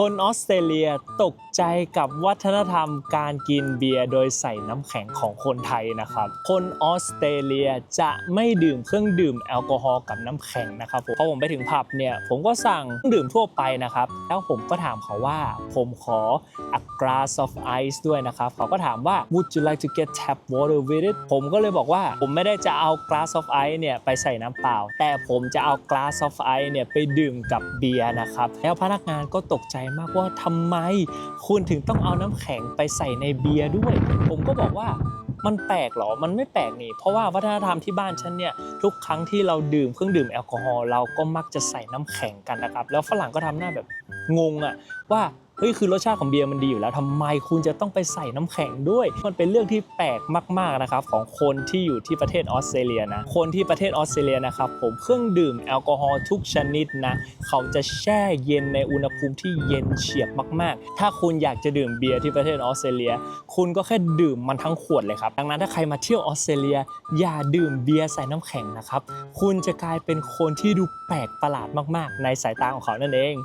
คนออสเตรเลียตกใจกับวัฒนธรรมการกินเบียร์โดยใส่น้ำแข็งของคนไทยนะครับ คนออสเตรเลียจะไม่ดื่มเครื่องดื่มแอลกอฮอล์กับน้ำแข็งนะครับผมพอผมไปถึงผับเนี่ยผมก็สั่งเครื่องดื่มทั่วไปนะครับ แล้วผมก็ถามเขาว่าผมขอ a glass of ice ด้วยนะครับ เขาก็ถามว่า would you like to get tap water with it ผมก็เลยบอกว่าผมไม่ได้จะเอา glass of ice เนี่ยไปใส่น้ำเปล่า แต่ผมจะเอา glass of ice เนี่ยไปดื่มกับเบียร์นะครับแล้วพนักงานก็ตกใจมากว่าทำไมคุณถึงต้องเอาน้ำแข็งไปใส่ในเบียร์ด้วย ผมก็บอกว่ามันแปลกเหรอ มันไม่แปลกนี่ เพราะว่าวัฒนธรรมที่บ้านฉันเนี่ยทุกครั้งที่เราดื่มเครื่องดื่มแอลกอฮอล์เราก็มักจะใส่น้ำแข็งกันนะครับ แล้วฝรั่งก็ทำหน้าแบบงงอะว่า เฮ้ยคือรสชาติของเบียร์มันดีอยู่แล้วทำไมคุณจะต้องไปใส่น้ำแข็งด้วย มันเป็นเรื่องที่แปลกมากๆนะครับของคนที่อยู่ที่ประเทศออสเตรเลียนะคนที่ประเทศออสเตรเลียนะครับผมเครื่องดื่มแอลกอฮอล์ทุกชนิดนะเขาจะแช่เย็นในอุณหภูมิที่เย็นเฉียบมาก ๆ ถ้าคุณอยากจะดื่มเบียร์ที่ประเทศออสเตรเลีย คุณก็แค่ดื่มมันทั้งขวดเลยครับดังนั้นถ้าใครมาเที่ยวออสเตรเลีย อย่าดื่มเบียร์ใส่น้ำแข็งนะครับคุณจะกลายเป็นคนที่ดูแปลกประหลาดมาก ๆ ในสายตาของเขานั่นเอง